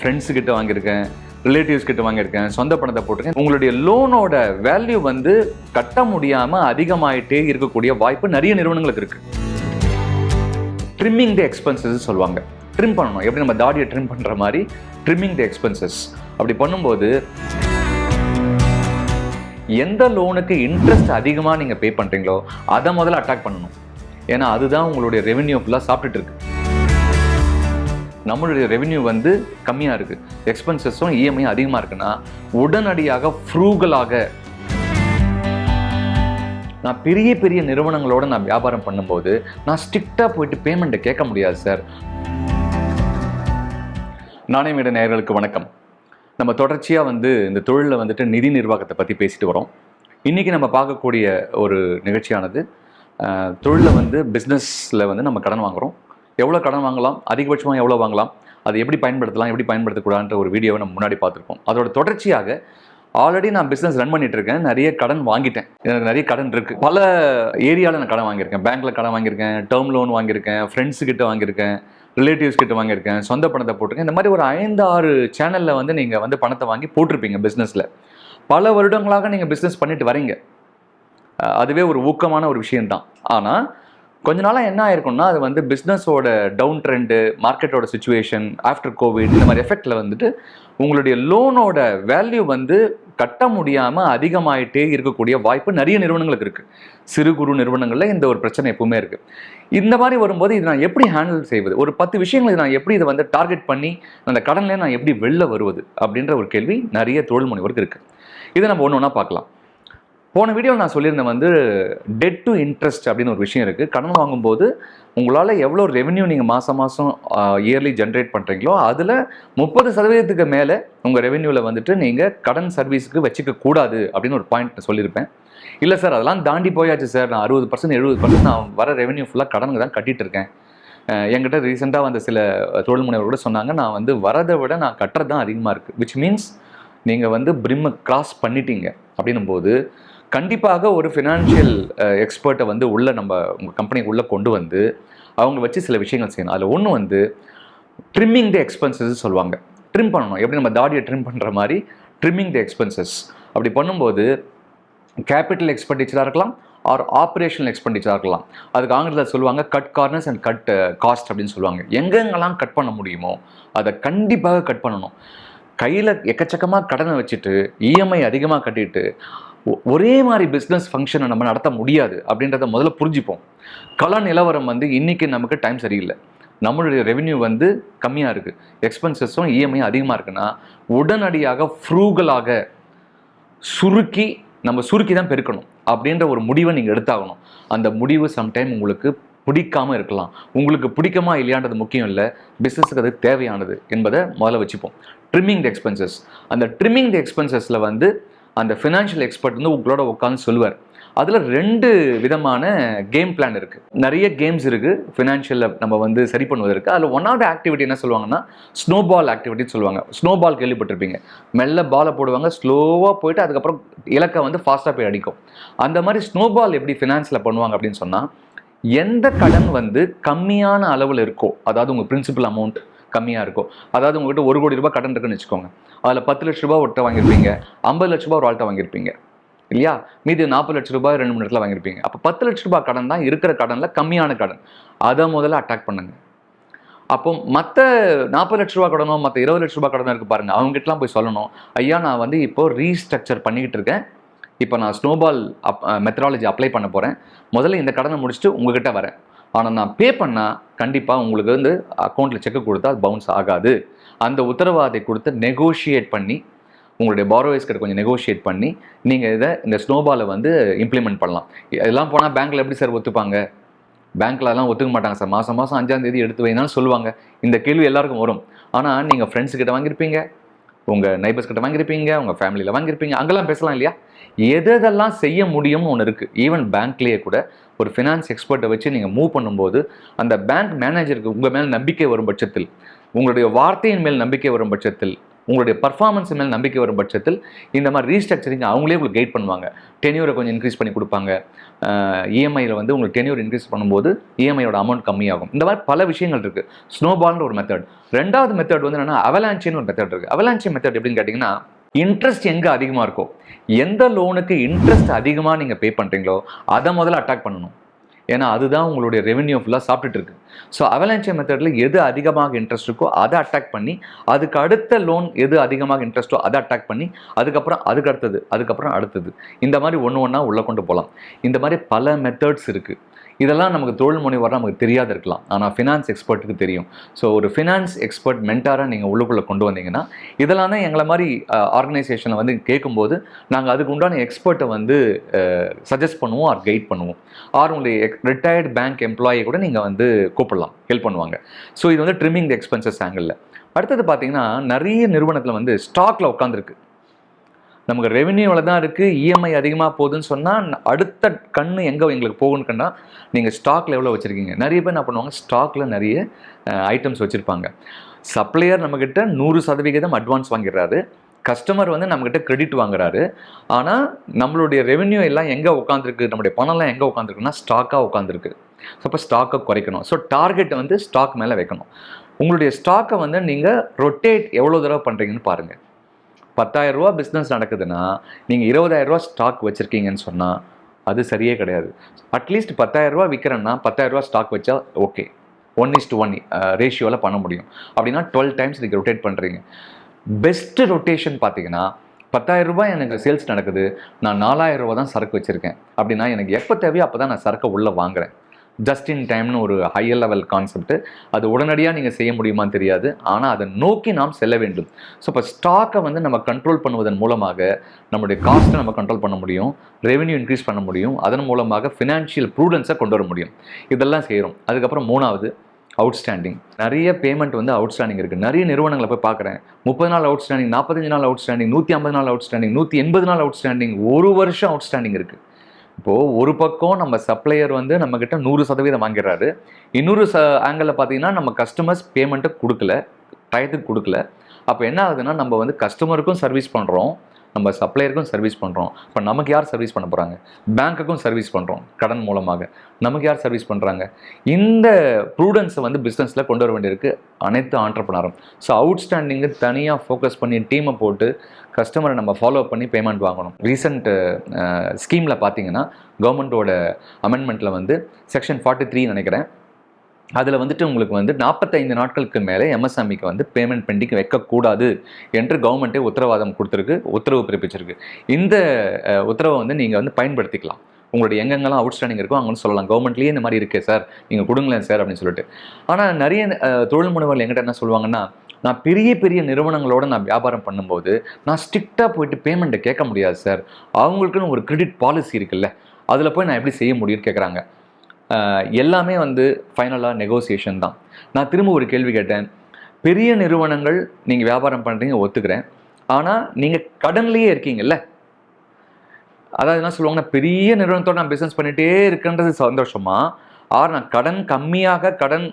Friends கிட்ட வாங்கியிருக்கேன் relatives கிட்ட வாங்கியிருக்கேன் சொந்த பணத்தை போட்டிருக்கேன். உங்களுடைய லோனோட வேல்யூ வந்து கட்ட முடியாம அதிகமாயிட்டே இருக்கக்கூடிய வாய்ப்பு நிறைய நிறுவனங்களுக்கு இருக்கு. ட்ரிம்மிங் தி எக்ஸ்பென்சஸ் சொல்லுவாங்க. ட்ரிம் பண்ணணும். எப்படி நம்ம தாடியை ட்ரிம் பண்ற மாதிரி ட்ரிம்மிங் தி எக்ஸ்பென்சஸ் அப்படி பண்ணும்போது எந்த லோனுக்கு இன்ட்ரெஸ்ட் அதிகமாக நீங்கள் பே பண்ணுறீங்களோ அதை முதல்ல அட்டாக் பண்ணணும். ஏன்னா அதுதான் உங்களுடைய ரெவென்யூ ஃபுல்லாக சாப்பிட்டுட்டு இருக்கு. நம்மளுடைய ரெவென்யூ வந்து கம்மியாக இருக்குது எக்ஸ்பென்சஸும் இஎம்ஐ அதிகமாக இருக்குன்னா உடனடியாக ஃப்ரூகலாக நான் பெரிய பெரிய நிறுவனங்களோட நான் வியாபாரம் பண்ணும்போது நான் ஸ்ட்ரிக்டாக போயிட்டு பேமெண்ட்டை கேட்க முடியாது சார் நானே மீட நேயர்களுக்கு வணக்கம். நம்ம தொடர்ச்சியாக வந்து இந்த தொழிலில் வந்துட்டு நிதி நிர்வாகத்தை பற்றி பேசிட்டு வரோம். இன்றைக்கி நம்ம பார்க்கக்கூடிய ஒரு நிகழ்ச்சியானது தொழிலில் வந்து பிஸ்னஸில் வந்து நம்ம கடன் வாங்குகிறோம் எவ்வளோ கடன் வாங்கலாம் அதிகபட்சமாக எவ்வளோ வாங்கலாம் அது எப்படி பயன்படுத்தலாம் எப்படி பயன்படுத்தக்கூடாதுன்ற ஒரு வீடியோவை நம்ம முன்னாடி பார்த்துருப்போம். அதோட தொடர்ச்சியாக ஆல்ரெடி நான் பிஸ்னஸ் ரன் பண்ணிட்டு இருக்கேன் நிறைய கடன் வாங்கிட்டேன். எனக்கு நிறைய கடன் இருக்கு. பல ஏரியாவில் நான் கடன் வாங்கியிருக்கேன். பேங்க்ல கடன் வாங்கியிருக்கேன் டேர்ம் லோன் வாங்கியிருக்கேன் ஃப்ரெண்ட்ஸ் கிட்ட வாங்கியிருக்கேன் ரிலேட்டிவ்ஸ் கிட்ட வாங்கியிருக்கேன் சொந்த பணத்தை போட்டிருக்கேன். இந்த மாதிரி ஒரு ஐந்து ஆறு சேனல்ல வந்து நீங்க வந்து பணத்தை வாங்கி போட்டிருப்பீங்க பிஸ்னஸ்ல பல வருடங்களாக நீங்க பிஸ்னஸ் பண்ணிட்டு வரீங்க. அதுவே ஒரு ஊக்கமான ஒரு விஷயம்தான். ஆனால் கொஞ்ச நாளாக என்ன ஆயிருக்கும்னா அது வந்து பிஸ்னஸோட டவுன் ட்ரெண்டு மார்க்கெட்டோட சுச்சுவேஷன் ஆஃப்டர் கோவிட் இந்த மாதிரி எஃபெக்டில் வந்துட்டு உங்களுடைய லோனோட வேல்யூ வந்து கட்ட முடியாமல் அதிகமாயிட்டே இருக்கக்கூடிய வாய்ப்பு நிறைய நிறுவனங்களுக்கு இருக்குது சிறு குறு நிறுவனங்களில் இந்த ஒரு பிரச்சனை எப்பவுமே இருக்குது இந்த மாதிரி வரும்போது இது நான் எப்படி ஹேண்டில் செய்வது? ஒரு பத்து விஷயங்களை நான் எப்படி இதை வந்து டார்கெட் பண்ணி அந்த கடன்லேயே நான் எப்படி வெளில வருவது? அப்படின்ற ஒரு கேள்வி நிறைய தொழில் முனைவருக்கு இருக்குது இதை நம்ம ஒன்று ஒன்றா பார்க்கலாம். போன வீடியோவில் நான் சொல்லியிருந்தேன் வந்து டெட் டு இன்ட்ரெஸ்ட் அப்படின்னு ஒரு விஷயம் இருக்குது கடன் வாங்கும்போது உங்களால் எவ்வளோ ரெவென்யூ நீங்கள் மாதம் மாதம் இயர்லி ஜென்ரேட் பண்ணுறீங்களோ அதில் முப்பது சதவீதத்துக்கு மேலே உங்கள் ரெவென்யூவில் வந்துட்டு நீங்கள் கடன் சர்வீஸுக்கு வச்சுக்க கூடாது அப்படின்னு ஒரு பாயிண்ட் சொல்லியிருப்பேன். இல்லை சார் அதெல்லாம் தாண்டி போயாச்சு சார் நான் அறுபது பர்சன்ட் எழுபது பர்சன்ட் நான் வர ரெவென்யூ ஃபுல்லாக கடனுக்கு தான் கட்டிகிட்டு இருக்கேன். என்கிட்ட ரீசெண்டாக வந்த சில தொழில் முனைவர் கூட சொன்னாங்க நான் வந்து வரதை விட நான் கட்டுறது தான் அதிகமாக இருக்குது விச் மீன்ஸ் நீங்கள் வந்து பிரிம்மை கிராஸ் பண்ணிட்டீங்க. அப்படின்னும் போது கண்டிப்பாக ஒரு ஃபினான்ஷியல் எக்ஸ்பர்ட்டை வந்து உள்ள நம்ம உங்கள் கம்பெனிக்கு உள்ளே கொண்டு வந்து அவங்க வச்சு சில விஷயங்கள் செய்யணும். அதில் ஒன்று வந்து ட்ரிம்மிங் தி எக்ஸ்பென்சஸ் சொல்லுவாங்க. ட்ரிம் பண்ணணும். எப்படி நம்ம தாடியை ட்ரிம் பண்ணுற மாதிரி ட்ரிம்மிங் தி எக்ஸ்பென்சஸ் அப்படி பண்ணும்போது கேபிட்டல் எக்ஸ்பெண்டிச்சராக இருக்கலாம் ஆர் ஆப்ரேஷனல் எக்ஸ்பெண்டிச்சராக இருக்கலாம். அதுக்கு ஆங்கிலத்தில் சொல்லுவாங்க cut corners and cut cost அப்படின்னு சொல்லுவாங்க. எங்கெங்கெல்லாம் கட் பண்ண முடியுமோ அதை கண்டிப்பாக கட் பண்ணணும். கையில் எக்கச்சக்கமாக கடனை வச்சுட்டு இஎம்ஐ அதிகமாக கட்டிட்டு ஒரே மாதிரி பிஸ்னஸ் ஃபங்க்ஷனை நம்ம நடத்த முடியாது அப்படின்றத முதல்ல புரிஞ்சுப்போம். கள நிலவரம் வந்து இன்றைக்கி நமக்கு டைம் சரியில்லை. நம்மளுடைய ரெவென்யூ வந்து கம்மியாக இருக்குது எக்ஸ்பென்சஸும் இஎம்ஐ அதிகமாக இருக்குன்னா உடனடியாக ஃப்ரூகலாக சுருக்கி நம்ம சுருக்கி தான் பெருக்கணும் அப்படின்ற ஒரு முடிவை நீங்கள் எடுத்தாகணும். அந்த முடிவு சம்டைம் உங்களுக்கு பிடிக்காம இருக்கலாம். உங்களுக்கு பிடிக்குமா இல்லையான்றது முக்கியம் இல்லை. பிஸ்னஸுக்கு அது தேவையானது என்பதை முதல்ல வச்சுப்போம். ட்ரிம்மிங் தி எக்ஸ்பென்சஸ் அந்த ட்ரிம்மிங் தி எக்ஸ்பென்சஸில் வந்து அந்த ஃபினான்ஷியல் எக்ஸ்பர்ட் வந்து உங்களோட உட்காந்து சொல்லுவார். அதில் ரெண்டு விதமான கேம் பிளான் இருக்குது நிறைய கேம்ஸ் இருக்குது ஃபினான்ஷியலில் நம்ம வந்து சரி பண்ணுவதற்கு. அதில் ஒன் ஆஃப் த ஆக்டிவிட்டி என்ன சொல்லுவாங்கன்னா ஸ்னோ பால் ஆக்டிவிட்டின்னு சொல்லுவாங்க. ஸ்னோ பால் கேள்விப்பட்டிருப்பீங்க. மெல்ல பாலை போடுவாங்க ஸ்லோவாக போயிட்டு அதுக்கப்புறம் இலக்கை வந்து ஃபாஸ்ட்டாக போய் அடிக்கும். அந்த மாதிரி ஸ்னோ பால் எப்படி ஃபினான்ஸில் பண்ணுவாங்க அப்படின்னு சொன்னால் எந்த கடன் வந்து கம்மியான அளவில் இருக்கோ அதாவது உங்கள் பிரின்சிபல் அமௌண்ட் கம்மியாக இருக்கும். அதாவது உங்ககிட்ட ஒரு கோடி ரூபாய் கடன் இருக்குன்னு வச்சுக்கோங்க. அதில் பத்து லட்ச ரூபாய் ஒருத்த வாங்கியிருப்பீங்க. ஐம்பது லட்ச ரூபாய் ஒரு ஆள்கிட்ட வாங்கியிருப்பீங்க. இல்லையா? மீதி நாற்பது லட்ச ரூபாய் ரெண்டு மூணு இடத்துல வாங்கியிருப்பீங்க. அப்போ பத்து லட்ச ரூபாய் கடன் தான் இருக்கிற கடனில் கம்மியான கடன். அதை முதல்ல அட்டாக் பண்ணுங்க. அப்போ மற்ற நாற்பது லட்ச ரூபா கடனோ மற்ற இருபது லட்ச ரூபா கடனோ இருக்கு பாருங்க. அவங்ககிட்டலாம் போய் சொல்லணும். ஐயா நான் வந்து இப்போ ரீஸ்ட்ரக்சர் பண்ணிக்கிட்டு இருக்கேன். இப்போ நான் ஸ்னோபால் அப் மெத்தடாலஜி அப்ளை பண்ண போகிறேன் முதல்ல இந்த கடனை முடிச்சுட்டு உங்ககிட்ட வரேன். ஆனால் நான் பே பண்ணால் கண்டிப்பாக உங்களுக்கு வந்து அக்கௌண்ட்டில் செக்கு கொடுத்தா அது பவுன்ஸ் ஆகாது. அந்த உத்தரவாதை கொடுத்து நெகோஷியேட் பண்ணி உங்களுடைய பாரோவேஸ் கிட்ட கொஞ்சம் நெகோஷியேட் பண்ணி நீங்கள் இதை இந்த ஸ்னோபாலை வந்து இம்ப்ளிமெண்ட் பண்ணலாம். இதெல்லாம் போனால் பேங்க்கில் எப்படி சார் ஒத்துப்பாங்க? பேங்க்லலாம் ஒத்துக்க மாட்டாங்க சார் மாதம் மாதம் அஞ்சாம் தேதி எடுத்து வைனாலும் சொல்லுவாங்க. இந்த கேள்வி எல்லாருக்கும் வரும். ஆனால் நீங்கள் ஃப்ரெண்ட்ஸ் கிட்ட வாங்கியிருப்பீங்க. உங்கள் நைபர்ஸ் கிட்ட வாங்கியிருப்பீங்க உங்கள் ஃபேமிலியில் வாங்கியிருப்பீங்க அங்கெல்லாம் பேசலாம் இல்லையா? எதெல்லாம் செய்ய முடியும்னு ஒன்று இருக்குது ஈவன் பேங்க்லேயே கூட ஒரு ஃபினான்ஸ் எக்ஸ்பர்ட்டை வச்சு நீங்கள் மூவ் பண்ணும்போது அந்த பேங்க் மேனேஜருக்கு உங்கள் மேல் நம்பிக்கை வரும் பட்சத்தில் உங்களுடைய வார்த்தையின் மேல் நம்பிக்கை வரும் பட்சத்தில் உங்களுடைய பர்ஃபார்மன்ஸ் மேல் நம்பிக்கை வரும் பட்சத்தில் இந்த மாதிரி ரீஸ்ட்ரக்சரிங் அவங்களே உங்களுக்கு கைட் பண்ணுவாங்க. டென்யூரை கொஞ்சம் இன்க்ரீஸ் பண்ணி கொடுப்பாங்க. இஎம்ஐயில் வந்து உங்களுக்கு டென்யூர் இன்க்ரீஸ் பண்ணும்போது இஎம்ஐயோட அமௌண்ட் கம்மியாகும். இந்த மாதிரி பல விஷயங்கள் இருக்குது ஸ்னோபால்னு ஒரு மெத்தட் ரெண்டாவது மெத்தட் வந்து என்னென்னா அவலான்ச்சின்னு ஒரு மெத்தட் இருக்குது அவலான்ச்சி மெத்தட் எப்படின்னு கேட்டிங்கன்னா இன்ட்ரெஸ்ட் எங்கே அதிகமாக இருக்கோ எந்த லோனுக்கு இன்ட்ரெஸ்ட் அதிகமாக நீங்கள் பே பண்ணுறீங்களோ அதை முதல்ல அட்டாக் பண்ணணும். ஏன்னா அதுதான் உங்களுடைய ரெவென்யூ ஃபுல்லாக சாப்பிட்டுட்டு இருக்கு. ஸோ அவலான்ச்சே மெத்தடில் எது அதிகமாக இன்ட்ரெஸ்ட் இருக்கோ அதை அட்டாக் பண்ணி அதுக்கு அடுத்த லோன் எது அதிகமாக இன்ட்ரெஸ்ட்டோ அதை அட்டாக் பண்ணி அதுக்கப்புறம் அதுக்கு அடுத்தது அதுக்கப்புறம் அடுத்தது. இந்த மாதிரி ஒன்று ஒன்றா உள்ளே கொண்டு போகலாம். இந்த மாதிரி பல மெத்தட்ஸ் இருக்குது இதெல்லாம் நமக்கு தொழில் முனைவர் நமக்கு தெரியாது இருக்கலாம். ஆனால் ஃபினான்ஸ் எக்ஸ்பர்ட்டுக்கு தெரியும். ஸோ ஒரு ஃபினான்ஸ் எக்ஸ்பர்ட் மென்டாராக நீங்கள் உள்ளுக்குள்ளே கொண்டு வந்தீங்கன்னா இதெல்லாம் தான் எங்களை மாதிரி ஆர்கனைசேஷனை வந்து கேட்கும்போது நாங்கள் அதுக்கு உண்டான எக்ஸ்பர்ட்டை வந்து சஜஸ்ட் பண்ணுவோம் ஆர் கைட் பண்ணுவோம். ஆர் உங்களுடைய ரிட்டையர்டு பேங்க் எம்ப்ளாயை கூட நீங்கள் வந்து கூப்பிடலாம் ஹெல்ப் பண்ணுவாங்க. ஸோ இது வந்து ட்ரிம்மிங் த எக்ஸ்பென்சஸ் ஆங்கிளில் அடுத்தது பார்த்தீங்கன்னா நிறைய நிறுவனத்தில் வந்து ஸ்டாக்ல உட்காந்துருக்கு நமக்கு ரெவென்யூவில் தான் இருக்குது இஎம்ஐ அதிகமாக போகுதுன்னு சொன்னால் அடுத்த கண்ணு எங்கே எங்களுக்கு போகும்னு கண்டா நீங்கள் ஸ்டாக்ல எவ்வளோ வச்சுருக்கீங்க. நிறைய பேர் என்ன பண்ணுவாங்க ஸ்டாக்ல நிறைய ஐட்டம்ஸ் வச்சுருப்பாங்க. சப்ளையர் நம்மக்கிட்ட நூறு சதவிகிதம் அட்வான்ஸ் வாங்கிடுறாரு. கஸ்டமர் வந்து நம்மக்கிட்ட கிரெடிட் வாங்குறாரு. ஆனால் நம்மளுடைய ரெவென்யூ எல்லாம் எங்கே உட்காந்துருக்கு நம்மளுடைய பணம்லாம் எங்கே உட்காந்துருக்குன்னா ஸ்டாக்காக உட்காந்துருக்கு ஸோ அப்போ ஸ்டாக்கை குறைக்கணும். ஸோ டார்கெட்டை வந்து ஸ்டாக் மேலே வைக்கணும். உங்களுடைய ஸ்டாக்கை வந்து நீங்கள் ரொட்டேட் எவ்வளோ தடவை பண்ணுறீங்கன்னு பாருங்கள் பத்தாயிரம் ரூபா பிஸ்னஸ் நடக்குதுன்னா நீங்கள் இருபதாயிரம் ரூபா ஸ்டாக் வச்சுருக்கீங்கன்னு சொன்னால் அது சரியே கிடையாது. அட்லீஸ்ட் பத்தாயிரம் ரூபா விற்கிறேன்னா பத்தாயிரம் ரூபா ஸ்டாக் வச்சா okay one is to one ரேஷியோவில் பண்ண முடியும். அப்படின்னா டுவெல் டைம்ஸ் நீங்கள் ரொட்டேட் பண்ணுறீங்க பெஸ்ட்டு ரொட்டேஷன் பார்த்தீங்கன்னா பத்தாயிரம் ரூபாய் எனக்கு சேல்ஸ் நடக்குது. நான் நாலாயிரம் ரூபா தான் சரக்கு வச்சுருக்கேன். அப்படின்னா எனக்கு எப்போ தேவையோ அப்போ தான் நான் சரக்கை உள்ளே வாங்குறேன். ஜஸ்ட் இன் டைம்னு ஒரு ஹையர் லெவல் கான்செப்ட் அது உடனடியாக நீங்கள் செய்ய முடியுமான்னு தெரியாது. ஆனால் அதை நோக்கி நாம் செல்ல வேண்டும். ஸோ இப்போ ஸ்டாக்கை வந்து நம்ம கண்ட்ரோல் பண்ணுவதன் மூலமாக நம்முடைய காஸ்ட்டை நம்ம கண்ட்ரோல் பண்ண முடியும். ரெவென்யூ இன்க்ரீஸ் பண்ண முடியும். அதன் மூலமாக ஃபினான்ஷியல் ப்ரூடன்ஸை கொண்டு வர முடியும். இதெல்லாம் செய்கிறோம் அதுக்கப்புறம் மூணாவது அவுட்ஸ்டாண்டிங் நிறைய பேமெண்ட் வந்து அவுட்ஸ்டாண்டிங் இருக்குது நிறைய நிறுவனங்களை போய் பார்க்குறேன். முப்பது நாள் அவுட்ஸ்டாண்டிங் நாற்பத்தஞ்சு நாள் அவுட்ஸ்டாண்டிங் நூற்றி ஐம்பது நாள் அவுட்ஸ்டாண்டிங் நூற்றி எண்பது நாள் அவுட்ஸ்டாண்டிங் ஒரு வருஷம் அவுட்ஸ்டாண்டிங் இருக்குது இப்போது ஒரு பக்கம் நம்ம சப்ளையர் வந்து நம்மக்கிட்ட நூறு சதவீதம் வாங்கிடுறாரு இன்னொரு ச ஆங்கிளில் பார்த்தீங்கன்னா நம்ம கஸ்டமர்ஸ் பேமெண்ட்டை கொடுக்கல டயத்துக்கு கொடுக்கல. அப்போ என்ன ஆகுதுன்னா நம்ம வந்து கஸ்டமருக்கும் சர்வீஸ் பண்ணுறோம் நம்ம சப்ளையருக்கும் சர்வீஸ் பண்ணுறோம் இப்போ நமக்கு யார் சர்வீஸ் பண்ண போகிறாங்க பேங்க்குக்கும் சர்வீஸ் பண்ணுறோம் கடன் மூலமாக. நமக்கு யார் சர்வீஸ் பண்ணுறாங்க இந்த ப்ரூடன்ஸை வந்து பிஸ்னஸில் கொண்டு வர வேண்டியிருக்கு அனைத்து ஆண்டர்பனரும் ஸோ அவுட்ஸ்டாண்டிங்கு தனியாக ஃபோக்கஸ் பண்ணி டீமை போட்டு கஸ்டமரை நம்ம ஃபாலோ பண்ணி பேமெண்ட் வாங்கணும். ரீசெண்ட் ஸ்கீமில் பார்த்தீங்கன்னா கவர்மெண்ட்டோட அமெண்ட்மெண்ட்டில் வந்து செக்ஷன் ஃபார்ட்டி த்ரீ நினைக்கிறேன். அதில் வந்துட்டு உங்களுக்கு வந்து நாற்பத்தைந்து நாட்களுக்கு மேலே எம்எஸ்எம்இக்கு வந்து பேமெண்ட் பெண்டிங் வைக்கக்கூடாது என்று கவர்மெண்ட்டே உத்தரவாதம் கொடுத்துருக்கு உத்தரவு பிறப்பிச்சிருக்கு. இந்த உத்தரவை வந்து நீங்கள் வந்து பயன்படுத்திக்கலாம். உங்களுடைய எங்கெங்கெல்லாம் அவுட்ஸ்டாண்டிங் இருக்கோ அங்கே சொல்லலாம். கவர்மெண்ட்லேயே இந்த மாதிரி இருக்கே சார். நீங்கள் கொடுங்களேன் சார் அப்படின்னு சொல்லிட்டு. ஆனால் நிறைய தொழில் முனைவர்கள் எங்கிட்ட என்ன சொல்லுவாங்கன்னா நான் பெரிய பெரிய நிறுவனங்களோட நான் வியாபாரம் பண்ணும்போது நான் ஸ்ட்ரிக்டாக போயிட்டு பேமெண்ட்டை கேட்க முடியாது சார் அவங்களுக்குன்னு ஒரு கிரெடிட் பாலிசி இருக்குல்ல அதில் போய் நான் எப்படி செய்ய முடியும்னு கேட்குறாங்க எல்லாமே வந்து ஃபைனலாக நெகோசியேஷன் தான். நான் திரும்ப ஒரு கேள்வி கேட்டேன். பெரிய நிறுவனங்கள் நீங்கள் வியாபாரம் பண்ணுறீங்க ஒத்துக்கிறேன். ஆனால் நீங்கள் கடன்லேயே இருக்கீங்கல்ல? அதாவது என்ன சொல்லுவாங்கன்னா பெரிய நிறுவனத்தோட நான் பிஸ்னஸ் பண்ணிகிட்டே இருக்கேன்றது சந்தோஷமா? ஆர் நான் கடன் கம்மியாக கடன்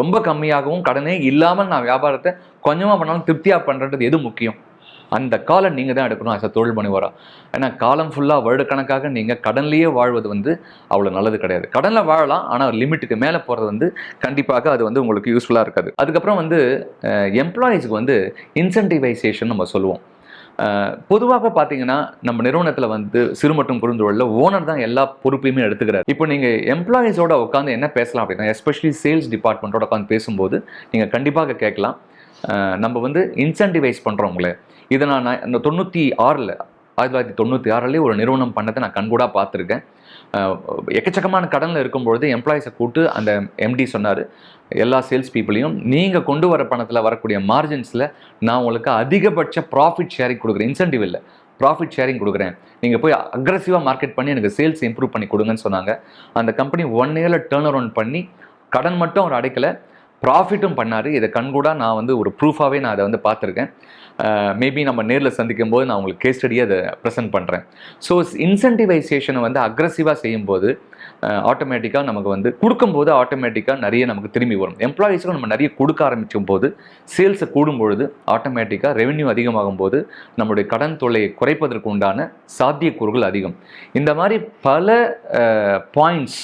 ரொம்ப கம்மியாகவும் கடனே இல்லாமல் நான் வியாபாரத்தை கொஞ்சமாக பண்ணாலும் திருப்தியாக பண்ணுறது எது முக்கியம்? அந்த காலம் நீங்கள் தான் எடுக்கணும் ஆஸ் அ தொழில் முனைவரா ஏன்னா காலம் ஃபுல்லாக வருடக்கணக்காக நீங்கள் கடன்லேயே வாழ்வது வந்து அவ்வளோ நல்லது கிடையாது. கடனில் வாழலாம் ஆனால் லிமிட்டுக்கு மேலே போகிறது வந்து கண்டிப்பாக அது வந்து உங்களுக்கு யூஸ்ஃபுல்லாக இருக்காது. அதுக்கப்புறம் வந்து எம்ப்ளாயீஸ்க்கு வந்து இன்சென்டிவைசேஷன் நம்ம சொல்லுவோம். பொதுவாக பார்த்தீங்கன்னா நம்ம நிறுவனத்தில் வந்து சிறு மற்றும் குறுந்தொழில் ஓனர் தான் எல்லா பொறுப்பையுமே எடுத்துக்கிறார். இப்போ நீங்கள் எம்ப்ளாயீஸோட உட்காந்து என்ன பேசலாம் அப்படின்னா எஸ்பெஷலி சேல்ஸ் டிபார்ட்மெண்ட்டோட உட்காந்து பேசும்போது நீங்கள் கண்டிப்பாக கேட்கலாம். நம்ம வந்து இன்சென்டிவைஸ் பண்ணுறோம் இதை நான் இந்த தொண்ணூற்றி ஆறில் ஆயிரத்தி தொள்ளாயிரத்தி தொண்ணூற்றி ஆறுலேயே ஒரு நிறுவனம் பண்ணதை நான் கண்கூடாக பார்த்துருக்கேன். எக்கச்சக்கமான கடனில் இருக்கும்பொழுது எம்ப்ளாயிஸை கூப்பிட்டு அந்த எம்டி சொன்னார். எல்லா சேல்ஸ் பீப்புளையும் நீங்கள் கொண்டு வர பணத்தில் வரக்கூடிய மார்ஜின்ஸில் நான் உங்களுக்கு அதிகபட்ச ப்ராஃபிட் ஷேரிங் கொடுக்குறேன். இன்சென்டிவ் இல்லை. ப்ராஃபிட் ஷேரிங் கொடுக்குறேன். நீங்கள் போய் அக்ரஸிவாக மார்க்கெட் பண்ணி எனக்கு சேல்ஸ் இம்ப்ரூவ் பண்ணி கொடுங்கன்னு சொன்னாங்க. அந்த கம்பெனி ஒன் இயரில் டேர்ன் அரவுண்ட் பண்ணி கடன் மட்டும் அவர் அடைக்கலை. ப்ராஃபிட்டும் பண்ணார். இதை கண்கூடாக நான் வந்து ஒரு ப்ரூஃபாகவே நான் அதை வந்து பார்த்துருக்கேன். மேபி நம்ம நேரில் சந்திக்கும் போது நான் உங்களுக்கு கேஸ் ஸ்டடியாக அதை ப்ரெசென்ட் பண்ணுறேன் ஸோ இன்சென்டிவைசேஷனை வந்து அக்ரஸிவாக செய்யும்போது ஆட்டோமேட்டிக்காக நமக்கு வந்து கொடுக்கும்போது ஆட்டோமேட்டிக்காக நிறைய நமக்கு திரும்பி வரும். எம்ப்ளாயீஸுக்கும் நம்ம நிறைய கொடுக்க ஆரம்பிக்கும் போது சேல்ஸை கூடும் பொழுது ஆட்டோமேட்டிக்காக ரெவென்யூ அதிகமாகும் போது நம்மளுடைய கடன் தொல்லையை குறைப்பதற்கு உண்டான சாத்தியக்கூறுகள் அதிகம். இந்த மாதிரி பல பாயிண்ட்ஸ்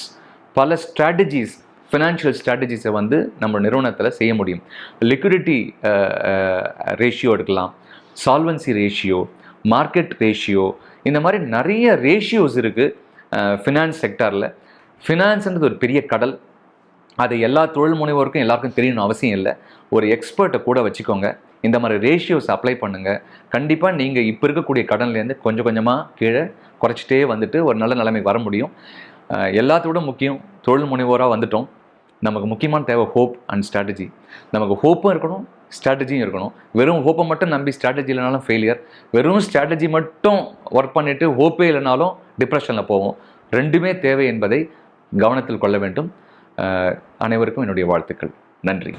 பல ஸ்ட்ராட்டஜிஸ் ஃபினான்ஷியல் ஸ்ட்ராட்டஜிஸை வந்து நம்ம நிறுவனத்தில் செய்ய முடியும். லிக்விடிட்டி ரேஷியோ எடுக்கலாம். சால்வன்சி ரேஷியோ மார்க்கெட் ரேஷியோ இந்த மாதிரி நிறைய ரேஷியோஸ் இருக்குது ஃபினான்ஸ் செக்டாரில் ஃபினான்ஸ்ன்றது ஒரு பெரிய கடல். அது எல்லா தொழில் முனைவோருக்கும் எல்லாருக்கும் தெரியணும் அவசியம் இல்லை. ஒரு எக்ஸ்பர்ட்டை கூட வச்சுக்கோங்க. இந்த மாதிரி ரேஷியோஸ் அப்ளை பண்ணுங்கள் கண்டிப்பாக நீங்கள் இப்போ இருக்கக்கூடிய கடன்லேருந்து கொஞ்சம் கொஞ்சமாக கீழே குறைச்சிட்டே வந்துட்டு ஒரு நல்ல நிலைமைக்கு வர முடியும். எல்லாத்தோட முக்கியம் தொழில் முனைவோராக வந்துட்டோம். நமக்கு முக்கியமான தேவை ஹோப் அண்ட் ஸ்ட்ராட்டஜி நமக்கு ஹோப்பும் இருக்கணும் ஸ்ட்ராட்டஜியும் இருக்கணும். வெறும் ஹோப்பை மட்டும் நம்பி ஸ்ட்ராட்டஜி இல்லைனாலும் ஃபெயிலியர் வெறும் ஸ்ட்ராட்டஜி மட்டும் ஒர்க் பண்ணிவிட்டு ஹோப்பே இல்லைனாலும் டிப்ரெஷனில் போவோம். ரெண்டுமே தேவை என்பதை கவனத்தில் கொள்ள வேண்டும். அனைவருக்கும் என்னுடைய வாழ்த்துக்கள். நன்றி.